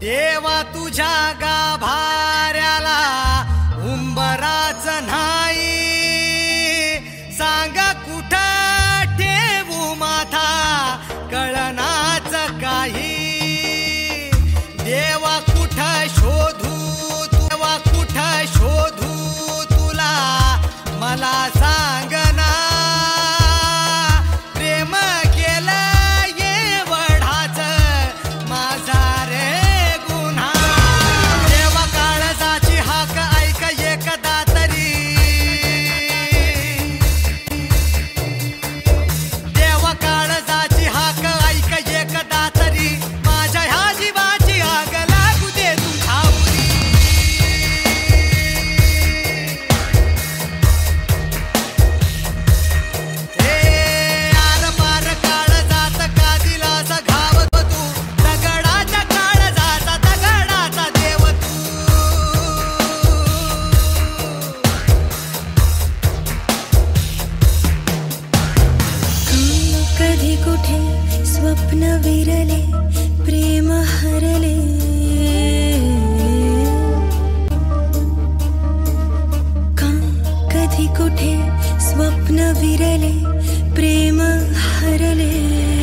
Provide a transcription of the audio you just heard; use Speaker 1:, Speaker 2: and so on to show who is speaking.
Speaker 1: देवा तुझ्या गाभाऱ्याला उंबराच नाही. सांग कुठ ठेवू माथा कळनाच काही. देवा कुठ शोधू देवा कुठ शोधू तुला? मला
Speaker 2: स्वप्न विरले प्रेम हरले। का कधी कुठे स्वप्न विरले प्रेम हरले